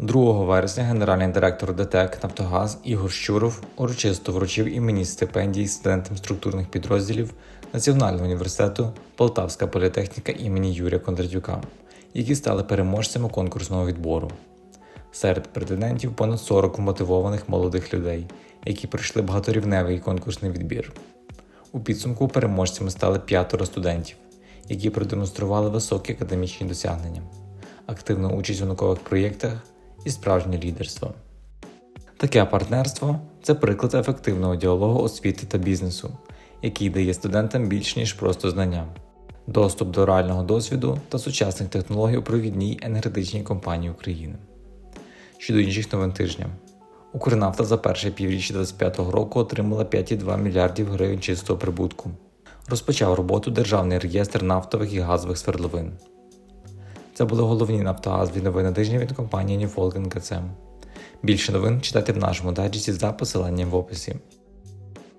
2 вересня генеральний директор ДТЕК Нафтогаз Ігор Щуров урочисто вручив іменні стипендії студентам структурних підрозділів Національного університету Полтавська політехніка імені Юрія Кондратюка, які стали переможцями конкурсного відбору. Серед претендентів понад 40 мотивованих молодих людей, які пройшли багаторівневий конкурсний відбір. У підсумку переможцями стали п'ятеро студентів, які продемонстрували високі академічні досягнення, активну участь у наукових проєктах і справжнє лідерство. Таке партнерство це приклад ефективного діалогу освіти та бізнесу, який дає студентам більш ніж просто знання, доступ до реального досвіду та сучасних технологій у провідній енергетичній компанії України. Щодо інших новин тижня. Укрнафта за перше півріччя 2025 року отримала 5,2 мільярдів гривень чистого прибутку. Розпочав роботу Державний реєстр нафтових і газових свердловин. Це були головні нафтогазові новини тижня від компанії New Falcon KCM. Більше новин читайте в нашому дайджесті за посиланням в описі.